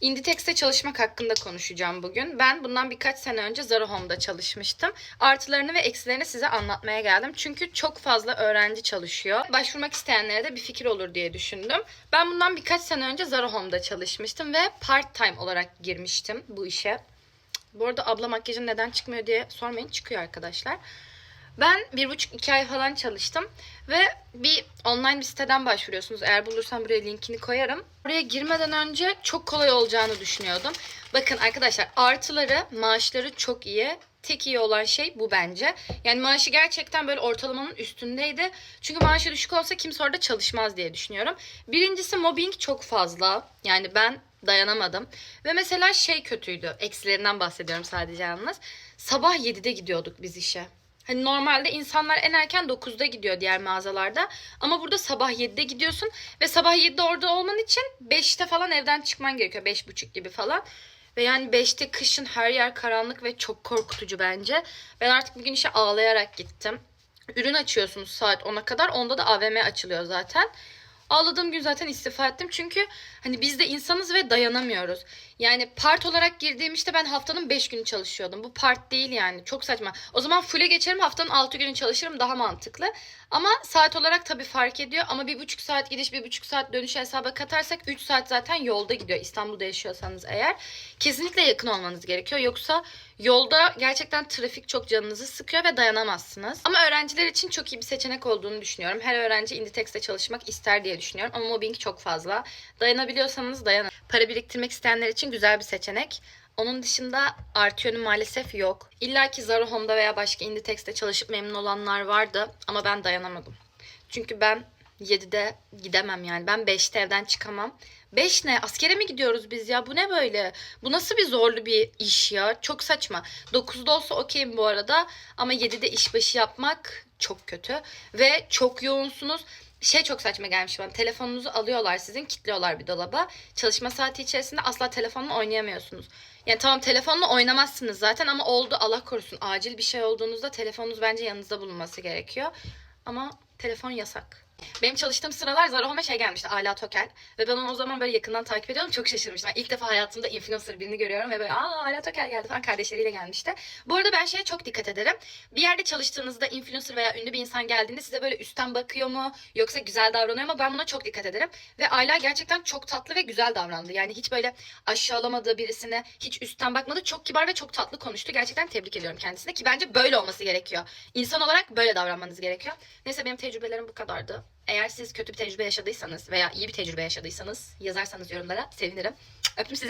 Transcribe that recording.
Inditex'te çalışmak hakkında konuşacağım bugün. Ben bundan birkaç sene önce Zara Home'da çalışmıştım. Artılarını ve eksilerini size anlatmaya geldim. Çünkü çok fazla öğrenci çalışıyor. Başvurmak isteyenlere de bir fikir olur diye düşündüm. Ben bundan birkaç sene önce Zara Home'da çalışmıştım ve part time olarak girmiştim bu işe. Bu arada abla makyajın neden çıkmıyor diye sormayın. Çıkıyor arkadaşlar. Ben bir buçuk iki ay falan çalıştım ve bir online bir siteden başvuruyorsunuz. Eğer bulursam buraya linkini koyarım. Oraya girmeden önce çok kolay olacağını düşünüyordum. Bakın arkadaşlar artıları, maaşları çok iyi. Tek iyi olan şey bu bence. Yani maaşı gerçekten böyle ortalamanın üstündeydi. Çünkü maaşı düşük olsa kimse orada çalışmaz diye düşünüyorum. Birincisi mobbing çok fazla. Yani ben dayanamadım. Ve mesela şey kötüydü. Eksilerinden bahsediyorum sadece yalnız. Sabah 7'de gidiyorduk biz işe. Hani normalde insanlar en erken 9'da gidiyor diğer mağazalarda. Ama burada sabah 7'de gidiyorsun ve sabah 7'de orada olman için 5'te falan evden çıkman gerekiyor. 5.30 gibi falan. Ve yani 5'te kışın her yer karanlık ve çok korkutucu bence. Ben artık bugün işe ağlayarak gittim. Ürün açıyorsunuz saat 10'a kadar. Onda da AVM açılıyor zaten. Ağladığım gün zaten istifa ettim. Çünkü hani biz de insanız ve dayanamıyoruz. Yani part olarak girdiğim işte ben haftanın 5 günü çalışıyordum. Bu part değil yani. Çok saçma. O zaman full'e geçerim haftanın 6 günü çalışırım daha mantıklı. Ama saat olarak tabii fark ediyor. Ama bir buçuk saat gidiş bir buçuk saat dönüş hesaba katarsak 3 saat zaten yolda gidiyor. İstanbul'da yaşıyorsanız eğer. Kesinlikle yakın olmanız gerekiyor. Yoksa yolda gerçekten trafik çok canınızı sıkıyor ve dayanamazsınız. Ama öğrenciler için çok iyi bir seçenek olduğunu düşünüyorum. Her öğrenci Inditex'te çalışmak ister diye düşünüyorum. Ama mobbing çok fazla. Dayanabiliyorsanız dayanın. Para biriktirmek isteyenler için güzel bir seçenek. Onun dışında artı yönü maalesef yok. İlla ki Zara Home'da veya başka Inditex'te çalışıp memnun olanlar vardı ama ben dayanamadım. Çünkü ben 7'de gidemem yani. Ben 5'te evden çıkamam. 5 ne? Askere mi gidiyoruz biz ya? Bu ne böyle? Bu nasıl bir zorlu bir iş ya? Çok saçma. 9'da olsa okeyim bu arada. Ama 7'de işbaşı yapmak çok kötü. Ve çok yoğunsunuz şey çok saçma gelmiş bana. Telefonunuzu alıyorlar sizin, kilitliyorlar bir dolaba. Çalışma saati içerisinde asla telefonla oynayamıyorsunuz. Yani tamam telefonla oynamazsınız zaten ama oldu Allah korusun. Acil bir şey olduğunuzda telefonunuz bence yanınızda bulunması gerekiyor. Ama telefon yasak. Benim çalıştığım sıralar Zara Home'a şey gelmişti Ala Tokel. Ve ben onu o zaman böyle yakından takip ediyordum. Çok şaşırmıştım. Yani ilk defa hayatımda influencer birini görüyorum ve böyle aa Ala Tokel geldi falan kardeşleriyle gelmişti. Bu arada ben şeye çok dikkat ederim. Bir yerde çalıştığınızda influencer veya ünlü bir insan geldiğinde size böyle üstten bakıyor mu yoksa güzel davranıyor mu ben buna çok dikkat ederim. Ve Ayla gerçekten çok tatlı ve güzel davrandı. Yani hiç böyle aşağılamadığı birisine hiç üstten bakmadı. Çok kibar ve çok tatlı konuştu. Gerçekten tebrik ediyorum kendisine ki bence böyle olması gerekiyor. İnsan olarak böyle davranmanız gerekiyor. Neyse benim tecrübelerim bu kadardı. Eğer siz kötü bir tecrübe yaşadıysanız veya iyi bir tecrübe yaşadıysanız yazarsanız yorumlara sevinirim. Öptüm sizi.